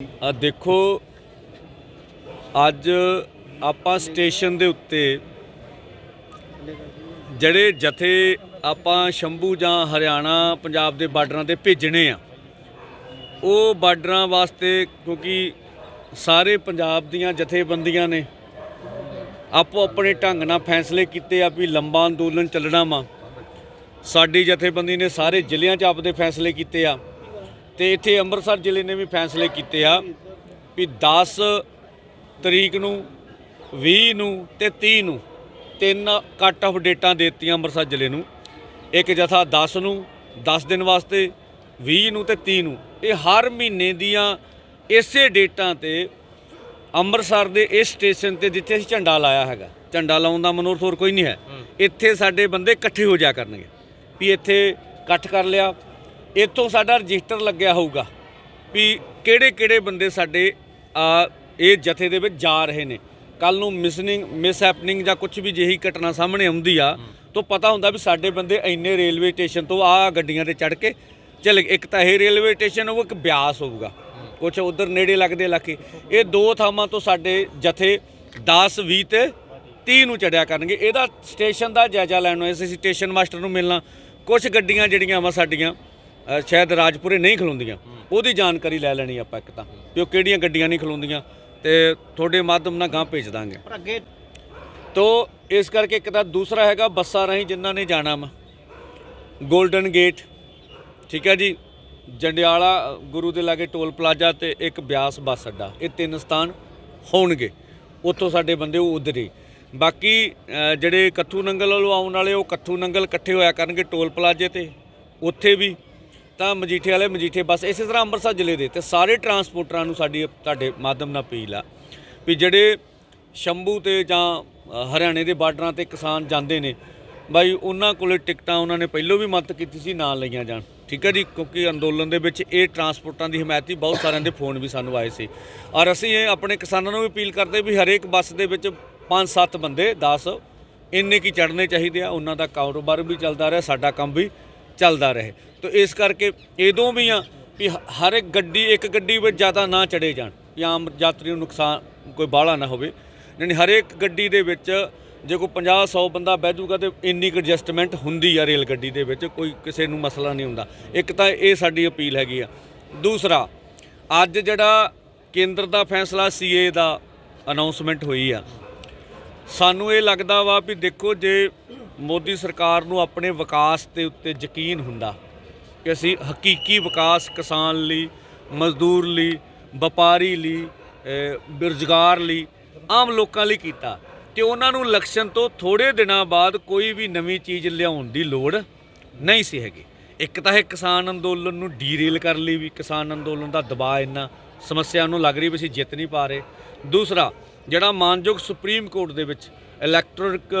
ਆ ਦੇਖੋ, ਅੱਜ ਆਪਾਂ ਸਟੇਸ਼ਨ ਦੇ ਉੱਤੇ ਜਿਹੜੇ ਜਥੇ ਆਪਾਂ ਸ਼ੰਭੂ ਜਾਂ ਹਰਿਆਣਾ, ਪੰਜਾਬ ਦੇ ਬਾਰਡਰਾਂ ਤੇ ਭੇਜਣੇ ਆ, ਉਹ ਬਾਰਡਰਾਂ ਵਾਸਤੇ ਕਿਉਂਕਿ ਸਾਰੇ ਪੰਜਾਬ ਦੀਆਂ ਜਥੇਬੰਦੀਆਂ ਨੇ, ਆਪੋ ਆਪਣੇ ਢੰਗ ਨਾਲ ਫੈਸਲੇ ਕੀਤੇ ਆ ਵੀ ਲੰਬਾ ਅੰਦੋਲਨ ਚੱਲਣਾ ਵਾ। ਸਾਡੀ ਜਥੇਬੰਦੀ ਨੇ ਸਾਰੇ ਜ਼ਿਲ੍ਹਿਆਂ 'ਚ ਆਪਦੇ ਫੈਸਲੇ ਕੀਤੇ ਆ। ਤੇ ਇੱਥੇ ਅੰਮ੍ਰਿਤਸਰ ਜ਼ਿਲ੍ਹੇ ਨੇ ਵੀ ਫੈਸਲੇ ਕੀਤੇ ਆ ਵੀ 10 ਤਰੀਕ ਨੂੰ 20 ਨੂੰ ਤੇ 30 ਨੂੰ ਤਿੰਨ ਕੱਟ ਆਫ ਡੇਟਾਂ ਦਿੱਤੀਆਂ ਅੰਮ੍ਰਿਤਸਰ ਜ਼ਿਲ੍ਹੇ ਨੂੰ। ਇੱਕ ਜਥਾ 10 ਨੂੰ 10 ਦਿਨ ਵਾਸਤੇ 20 ਨੂੰ ਤੇ 30 ਨੂੰ। ਇਹ ਹਰ ਮਹੀਨੇ ਦੀਆਂ ਇਸੇ ਡੇਟਾਂ ਤੇ ਅੰਮ੍ਰਿਤਸਰ ਦੇ ਇਸ ਸਟੇਸ਼ਨ ਤੇ ਜਿੱਥੇ ਅਸੀਂ ਝੰਡਾ ਲਾਇਆ ਹੈਗਾ। ਝੰਡਾ ਲਾਉਣ ਦਾ ਮਨੋਰਥ ਹੋਰ ਕੋਈ ਨਹੀਂ ਹੈ। ਇੱਥੇ ਸਾਡੇ ਬੰਦੇ ਇਕੱਠੇ ਹੋ ਜਾ ਕਰਨਗੇ। ਵੀ ਇੱਥੇ ਇਕੱਠ ਕਰ ਲਿਆ ਇੱਥੋਂ ਸਾਡਾ ਰਜਿਸਟਰ ਲੱਗਿਆ ਹੋਊਗਾ ਵੀ ਕਿਹੜੇ ਕਿਹੜੇ ਬੰਦੇ ਸਾਡੇ ਆ ਇਹ ਜਥੇ ਦੇ ਵਿੱਚ ਜਾ ਰਹੇ ਨੇ। ਕੱਲ ਨੂੰ ਮਿਸਨਿੰਗ ਮਿਸ ਹੈਪਨਿੰਗ ਜਾਂ ਕੁਝ ਵੀ ਜਿਹੀ ਘਟਨਾ ਸਾਹਮਣੇ ਆਉਂਦੀ ਆ ਤਾਂ ਪਤਾ ਹੁੰਦਾ ਵੀ ਸਾਡੇ ਬੰਦੇ ਇੰਨੇ ਰੇਲਵੇ ਸਟੇਸ਼ਨ ਤੋਂ ਆ ਗੱਡੀਆਂ ਤੇ ਚੜ ਕੇ ਚੱਲ। ਇੱਕ ਤਾਂ ਇਹ ਰੇਲਵੇ ਸਟੇਸ਼ਨ ਉਹ ਇੱਕ ਬਿਆਸ ਹੋਊਗਾ। ਕੁਝ ਉਧਰ ਨੇੜੇ ਲੱਗਦੇ ਇਲਾਕੇ। ਇਹ ਦੋ ਥਾਵਾਂ ਤੋਂ ਸਾਡੇ ਜਥੇ 10 20 ਤੇ 30 ਨੂੰ ਚੜਿਆ ਕਰਨਗੇ। ਇਹਦਾ ਸਟੇਸ਼ਨ ਦਾ ਜਾਇਜ਼ਾ ਲੈਣ ਨੂੰ ਅਸੀਂ ਸਟੇਸ਼ਨ ਮਾਸਟਰ ਨੂੰ ਮਿਲਣਾ। ਕੁਝ ਗੱਡੀਆਂ ਜਿਹੜੀਆਂ ਵਾ ਸਾਡੀਆਂ ਸ਼ਾਇਦ ਰਾਜਪੁਰੇ ਨਹੀਂ ਖਲੋਂਦੀਆਂ। ਉਹਦੀ ਜਾਣਕਾਰੀ ਲੈ ਲੈਣੀ ਆਪਾਂ ਇੱਕ ਤਾਂ। ਵੀ ਉਹ ਕਿਹੜੀਆਂ ਗੱਡੀਆਂ ਨਹੀਂ ਖਲੋਂਦੀਆਂ। ਤੇ ਤੁਹਾਡੇ ਮਾਧਿਅਮ ਨਾਲ ਗਾਂ ਭੇਜ ਦਾਂਗੇ। ਪਰ ਅੱਗੇ ਤੋ ਇਸ ਕਰਕੇ ਇੱਕ ਤਾਂ ਦੂਸਰਾ ਹੈਗਾ ਬੱਸਾਂ ਰਾਹੀਂ ਜਿਨ੍ਹਾਂ ਨੇ ਜਾਣਾ ਵਾ। 골ਡਨ ਗੇਟ ਠੀਕ ਹੈ ਜੀ? ਜੰਡਿਆਲਾ ਗੁਰੂ ਦੇ ਲਾਗੇ ਟੋਲ ਪਲਾਜ਼ਾ ਤੇ ਇੱਕ ਬਿਆਸ ਬੱਸ ਅੱਡਾ। ਇਹ ਤਿੰਨ ਸਥਾਨ ਹੋਣਗੇ। ਉੱਥੋਂ ਸਾਡੇ ਬੰਦੇ ਉਹ ਉਧਰ। ਹੀ ਬਾਕੀ ਜਿਹੜੇ ਕੱਥੂ ਨੰਗਲ ਵੱਲੋਂ ਆਉਣ ਵਾਲੇ ਉਹ ਕੱਥੂ ਨੰਗਲ ਇਕੱਠੇ ਹੋਇਆ ਕਰਨਗੇ ਟੋਲ ਪਲਾਜ਼ੇ ਤੇ। ਉੱਥੇ ਵੀ ਤਾਂ ਮਜੀਠੇ ਵਾਲੇ ਮਜੀਠੇ ਬੱਸ ਇਸੇ ਤਰ੍ਹਾਂ ਅੰਮ੍ਰਿਤਸਰ ਜ਼ਿਲ੍ਹੇ ਦੇ ਤੇ ਸਾਰੇ ਟਰਾਂਸਪੋਰਟਰਾਂ ਨੂੰ ਸਾਡੀ ਤੁਹਾਡੇ ਮਾਧਿਅਮ ਨਾਲ ਅਪੀਲ ਆ ਵੀ ਜਿਹੜੇ ਸ਼ੰਭੂ ਤੇ ਜਾਂ ਹਰਿਆਣੇ ਦੇ ਬਾਰਡਰਾਂ ਤੇ ਕਿਸਾਨ ਜਾਂਦੇ ਨੇ, ਬਾਈ ਉਹਨਾਂ ਕੋਲੇ ਟਿਕਟਾਂ ਉਹਨਾਂ ਨੇ ਪਹਿਲੋਂ ਵੀ ਮਦਦ ਕੀਤੀ ਸੀ ਨਾਲ ਲਈਆਂ ਜਾਣ। ਠੀਕ ਹੈ ਜੀ? ਕਿਉਂਕਿ ਅੰਦੋਲਨ ਦੇ ਵਿੱਚ ਇਹ ਟਰਾਂਸਪੋਰਟਾਂ ਦੀ ਹਮਾਇਤ ਸੀ ਬਹੁਤ ਸਾਰਿਆਂ ਦੇ ਫੋਨ ਵੀ ਸਾਨੂੰ ਆਏ ਸੀ। ਔਰ ਅਸੀਂ ਇਹ ਆਪਣੇ ਕਿਸਾਨਾਂ ਨੂੰ ਵੀ ਅਪੀਲ ਕਰਦੇ ਵੀ ਹਰੇਕ ਬੱਸ ਦੇ ਵਿੱਚ 5-7 ਬੰਦੇ 10 ਇੰਨੇ ਕੀ ਚੜਨੇ ਚਾਹੀਦੇ ਆ, ਉਹਨਾਂ ਦਾ ਕਾਰੋਬਾਰ ਵੀ ਚੱਲਦਾ ਰਿਹਾ, ਸਾਡਾ ਕੰਮ ਵੀ ਚੱਲਦਾ ਰਹੇ। ਤੋ ਇਸ ਕਰਕੇ ਇਦੋਂ ਵੀ ਆ ਵੀ ਹਰ ਇੱਕ ਗੱਡੀ ਇੱਕ ਗੱਡੀ ਵਿੱਚ ਜ਼ਿਆਦਾ ਨਾ ਚੜੇ ਜਾਣ। ਵੀ ਆਮ ਯਾਤਰੀ ਨੂੰ ਨੁਕਸਾਨ ਕੋਈ ਬਾਹਲਾ ਨਾ ਹੋਵੇ। ਯਾਨੀ ਹਰੇਕ ਗੱਡੀ ਦੇ ਵਿੱਚ ਜੇ ਕੋਈ 50 100 ਬੰਦਾ ਬਹਿ ਜਾਊਗਾ ਤੇ ਇੰਨੀ ਕੁ ਐਡਜਸਟਮੈਂਟ ਹੁੰਦੀ ਆ ਰੇਲ ਗੱਡੀ ਦੇ ਵਿੱਚ, ਕੋਈ ਕਿਸੇ ਨੂੰ ਮਸਲਾ ਨਹੀਂ ਹੁੰਦਾ। ਇੱਕ ਤਾਂ ਇਹ ਸਾਡੀ ਅਪੀਲ ਹੈਗੀ ਆ। ਦੂਸਰਾ, ਅੱਜ ਜਿਹੜਾ ਕੇਂਦਰ ਦਾ ਫੈਸਲਾ ਸੀਏ ਦਾ ਅਨਾਉਂਸਮੈਂਟ ਹੋਈ ਆ, ਸਾਨੂੰ ਇਹ ਲੱਗਦਾ ਵਾ ਵੀ ਦੇਖੋ ਜੇ ਮੋਦੀ ਸਰਕਾਰ ਨੂੰ ਆਪਣੇ ਵਿਕਾਸ ਦੇ ਉੱਤੇ ਯਕੀਨ ਹੁੰਦਾ ਕਿ ਅਸੀਂ ਹਕੀਕੀ ਵਿਕਾਸ ਕਿਸਾਨ ਲਈ, ਮਜ਼ਦੂਰ ਲਈ, ਵਪਾਰੀ ਲਈ ਬੇਰੁਜ਼ਗਾਰ ਲਈ, ਆਮ ਲੋਕਾਂ ਲਈ ਕੀਤਾ। ਤੇ ਉਹਨਾਂ ਨੂੰ ਇਲੈਕਸ਼ਨ ਤੋਂ ਥੋੜੇ ਦਿਨਾਂ ਬਾਅਦ ਕੋਈ ਵੀ ਨਵੀਂ ਚੀਜ਼ ਲਿਆਉਣ ਦੀ ਲੋੜ ਨਹੀਂ ਸੀ ਹੈਗੀ। ਇੱਕ ਤਾਂ ਇਹ ਕਿਸਾਨ ਅੰਦੋਲਨ ਨੂੰ ਡੀਰੇਲ ਕਰਨ ਲਈ ਵੀ, ਕਿਸਾਨ ਅੰਦੋਲਨ ਦਾ ਦਬਾਅ ਇੰਨਾ ਸਮੱਸਿਆ ਨੂੰ ਲੱਗ ਰਹੀ ਵੀ ਅਸੀਂ ਜਿੱਤ ਨਹੀਂ ਪਾ ਰਹੇ। ਦੂਸਰਾ, ਜਿਹੜਾ ਮਾਨਯੋਗ ਸੁਪਰੀਮ ਕੋਰਟ ਦੇ ਵਿੱਚ ਇਲੈਕਟ੍ਰੋਨਿਕ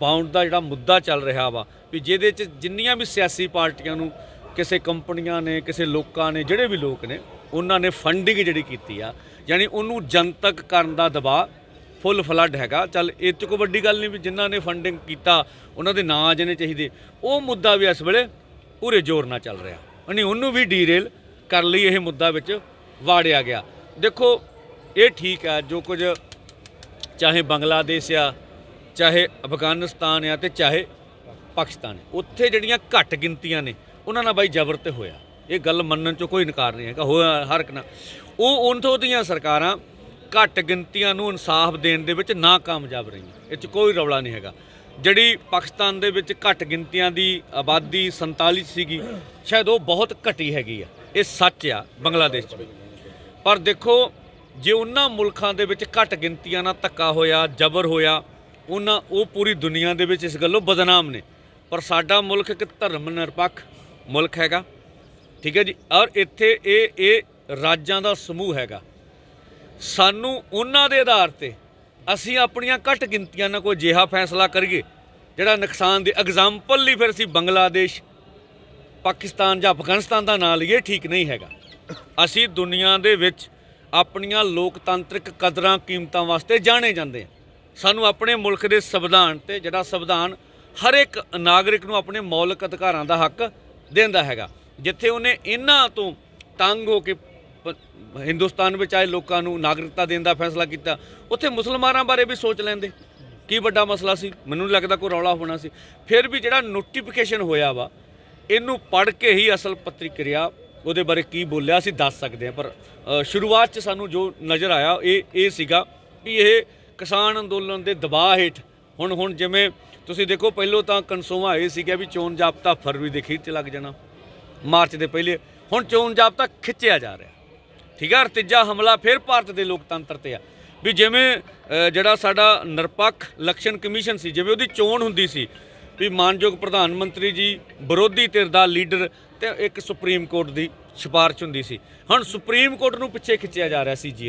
ਬਾਉਂਡ ਦਾ ਜਿਹੜਾ ਮੁੱਦਾ ਚੱਲ ਰਿਹਾ ਵਾ, ਵੀ ਜਿਹਦੇ 'ਚ ਜਿੰਨੀਆਂ ਵੀ ਸਿਆਸੀ ਪਾਰਟੀਆਂ ਨੂੰ ਕਿਸੇ ਕੰਪਨੀਆਂ ਨੇ, ਕਿਸੇ ਲੋਕਾਂ ਨੇ, ਜਿਹੜੇ ਵੀ ਲੋਕ ਨੇ, ਉਹਨਾਂ ਨੇ ਫੰਡਿੰਗ ਜਿਹੜੀ ਕੀਤੀ ਆ, ਯਾਨੀ ਉਹਨੂੰ ਜਨਤਕ ਕਰਨ ਦਾ ਦਬਾਅ ਫੁੱਲ ਫਲੱਡ ਹੈਗਾ। ਚੱਲ ਇਹ 'ਚ ਕੋਈ ਵੱਡੀ ਗੱਲ ਨਹੀਂ ਵੀ ਜਿਨ੍ਹਾਂ ਨੇ ਫੰਡਿੰਗ ਕੀਤਾ, ਉਹਨਾਂ ਦੇ ਨਾਂ ਆ ਜਾਣੇ ਚਾਹੀਦੇ, ਉਹ ਮੁੱਦਾ ਵੀ ਇਸ ਵੇਲੇ ਪੂਰੇ ਜ਼ੋਰ ਨਾਲ ਚੱਲ ਰਿਹਾ। ਨਹੀਂ ਉਹਨੂੰ ਵੀ ਡੀਰੇਲ ਕਰ ਲਈ ਇਹ ਮੁੱਦਾ ਵਿੱਚ ਵਾੜਿਆ ਗਿਆ। ਦੇਖੋ, ਇਹ ਠੀਕ ਆ ਜੋ ਕੁਝ ਚਾਹੇ ਬੰਗਲਾਦੇਸ਼ ਆ ਚਾਹੇ ਅਫਗਾਨਿਸਤਾਨ ਆ ਤੇ ਚਾਹੇ ਪਾਕਿਸਤਾਨ ਹੈ ਉੱਥੇ ਜਿਹੜੀਆਂ ਘੱਟ ਗਿਣਤੀਆਂ ਨੇ, ਉਹਨਾਂ ਨਾਲ ਬਾਈ ਜ਼ਬਰ ਤੇ ਹੋਇਆ। ਇਹ ਗੱਲ ਮੰਨਣ ਚੋਂ ਕੋਈ ਇਨਕਾਰ ਨਹੀਂ ਹੈਗਾ, ਹੋਇਆ ਹਰ ਇੱਕ ਨਾਲ। ਉਹ ਉਹਨਾਂ ਦੀਆਂ ਸਰਕਾਰਾਂ ਘੱਟ ਗਿਣਤੀਆਂ ਨੂੰ ਇਨਸਾਫ ਦੇਣ ਦੇ ਵਿੱਚ ਨਾਕਾਮਯਾਬ ਰਹੀਆਂ। ਇਹ 'ਚ ਕੋਈ ਰੌਲਾ ਨਹੀਂ ਹੈਗਾ। ਜਿਹੜੀ ਪਾਕਿਸਤਾਨ ਦੇ ਵਿੱਚ ਘੱਟ ਗਿਣਤੀਆਂ ਦੀ ਆਬਾਦੀ 47 ਸੀਗੀ, ਸ਼ਾਇਦ ਉਹ ਬਹੁਤ ਘਟੀ ਹੈਗੀ ਆ। ਇਹ ਸੱਚ ਆ, ਬੰਗਲਾਦੇਸ਼ 'ਚ ਵੀ। ਪਰ ਦੇਖੋ, ਜੇ ਉਹਨਾਂ ਮੁਲਕਾਂ ਦੇ ਵਿੱਚ ਘੱਟ ਗਿਣਤੀਆਂ ਨਾਲ ਧੱਕਾ ਹੋਇਆ, ਜ਼ਬਰ ਹੋਇਆ ਉਹਨਾਂ ਉਹ ਪੂਰੀ ਦੁਨੀਆ ਦੇ ਵਿੱਚ ਇਸ ਗੱਲੋਂ ਬਦਨਾਮ ਨੇ। ਪਰ ਸਾਡਾ ਮੁਲਕ ਇੱਕ ਧਰਮ ਨਿਰਪੱਖ ਮੁਲਕ ਹੈਗਾ, ਠੀਕ ਹੈ ਜੀ? ਔਰ ਇੱਥੇ ਇਹ ਇਹ ਰਾਜਾਂ ਦਾ ਸਮੂਹ ਹੈਗਾ। ਸਾਨੂੰ ਉਹਨਾਂ ਦੇ ਆਧਾਰ ਤੇ ਅਸੀਂ ਆਪਣੀਆਂ ਘੱਟ ਗਿਣਤੀਆਂ ਨਾਲ ਕੋਈ ਜਿਹਾ ਫੈਸਲਾ ਕਰੀਏ, ਜਿਹੜਾ ਨੁਕਸਾਨ ਦੇ ਐਗਜ਼ਾਮਪਲ ਲਈ ਫਿਰ ਅਸੀਂ ਬੰਗਲਾਦੇਸ਼, ਪਾਕਿਸਤਾਨ ਜਾਂ ਅਫਗਾਨਿਸਤਾਨ ਦਾ ਨਾਂ ਲਈਏ, ਠੀਕ ਨਹੀਂ ਹੈਗਾ। ਅਸੀਂ ਦੁਨੀਆ ਦੇ ਵਿੱਚ ਆਪਣੀਆਂ ਲੋਕਤੰਤਰਿਕ ਕਦਰਾਂ, ਕੀਮਤਾਂ ਵਾਸਤੇ ਜਾਣੇ ਜਾਂਦੇ ਹਾਂ। ਸਾਨੂੰ ਆਪਣੇ ਮੁਲਕ ਦੇ ਸੰਵਿਧਾਨ ਤੇ ਜਿਹੜਾ ਸੰਵਿਧਾਨ ਹਰ ਇੱਕ ਨਾਗਰਿਕ ਨੂੰ ਆਪਣੇ ਮੌਲਿਕ ਅਧਿਕਾਰਾਂ ਦਾ ਹੱਕ ਦਿੰਦਾ ਹੈਗਾ। ਜਿੱਥੇ ਉਹਨੇ ਇਹਨਾਂ ਤੋਂ ਤੰਗ ਹੋ ਕੇ ਪ- ਹਿੰਦੁਸਤਾਨ ਵਿੱਚ ਆਏ ਲੋਕਾਂ ਨੂੰ ਨਾਗਰਿਕਤਾ ਦੇਣ ਦਾ ਫੈਸਲਾ ਕੀਤਾ, ਉੱਥੇ ਮੁਸਲਮਾਨਾਂ ਬਾਰੇ ਵੀ ਸੋਚ ਲੈਂਦੇ। ਕੀ ਵੱਡਾ ਮਸਲਾ ਸੀ? ਮੈਨੂੰ ਨਹੀਂ ਲੱਗਦਾ ਕੋਈ ਰੌਲਾ ਹੋਣਾ ਸੀ। ਫਿਰ ਵੀ ਜਿਹੜਾ ਨੋਟੀਫਿਕੇਸ਼ਨ ਹੋਇਆ ਵਾ, ਇਹਨੂੰ ਪੜ੍ਹ ਕੇ ਹੀ ਅਸਲ ਪੱਤਰੀਕਿਰਿਆ ਉਹਦੇ ਬਾਰੇ ਕੀ ਬੋਲਿਆ ਅਸੀਂ ਦੱਸ ਸਕਦੇ ਹਾਂ, ਪਰ ਸ਼ੁਰੂਆਤ 'ਚ ਸਾਨੂੰ ਜੋ ਨਜ਼ਰ ਆਇਆ, ਇਹ ਇਹ ਸੀਗਾ ਵੀ ਇਹ ਕਿਸਾਨ ਅੰਦੋਲਨ ਦੇ ਦਬਾਅ ਹੇਠ ਹੁਣ ਹੁਣ ਜਿਵੇਂ ਤੁਸੀਂ ਦੇਖੋ, ਪਹਿਲੋਂ ਤਾਂ ਕਨਸੋਵਾ ਇਹ ਸੀਗਾ ਵੀ ਚੋਣ ਜਾਬਤਾ ਫਰਵਰੀ ਦੇ ਅਖੀਰ 'ਚ ਲੱਗ ਜਾਣਾ, ਮਾਰਚ ਦੇ ਪਹਿਲੇ। ਹੁਣ ਚੋਣ ਜਾਬਤਾ ਖਿੱਚਿਆ ਜਾ ਰਿਹਾ। ਠੀਕ ਹੈ ਤੀਜਾ ਹਮਲਾ ਫਿਰ ਭਾਰਤ ਦੇ ਲੋਕਤੰਤਰ ਤੇ ਆ। ਵੀ ਜਿਵੇਂ ਜਿਹੜਾ ਸਾਡਾ ਨਿਰਪੱਖ ਇਲੈਕਸ਼ਨ ਕਮਿਸ਼ਨ ਸੀ, ਜਿਵੇਂ ਉਹਦੀ ਚੋਣ ਹੁੰਦੀ ਸੀ, ਵੀ ਮਾਨਯੋਗ ਪ੍ਰਧਾਨ ਮੰਤਰੀ ਜੀ ਵਿਰੋਧੀ ਧਿਰ ਦਾ ਲੀਡਰ ਤੇ ਇੱਕ ਸੁਪਰੀਮ ਕੋਰਟ ਦੀ ਸਿਫਾਰਿਸ਼ ਹੁੰਦੀ ਸੀ। ਹੁਣ ਸੁਪਰੀਮ ਕੋਰਟ ਨੂੰ ਪਿੱਛੇ ਖਿੱਚਿਆ ਜਾ ਰਿਹਾ ਸੀ ਜੀ ਨੂੰ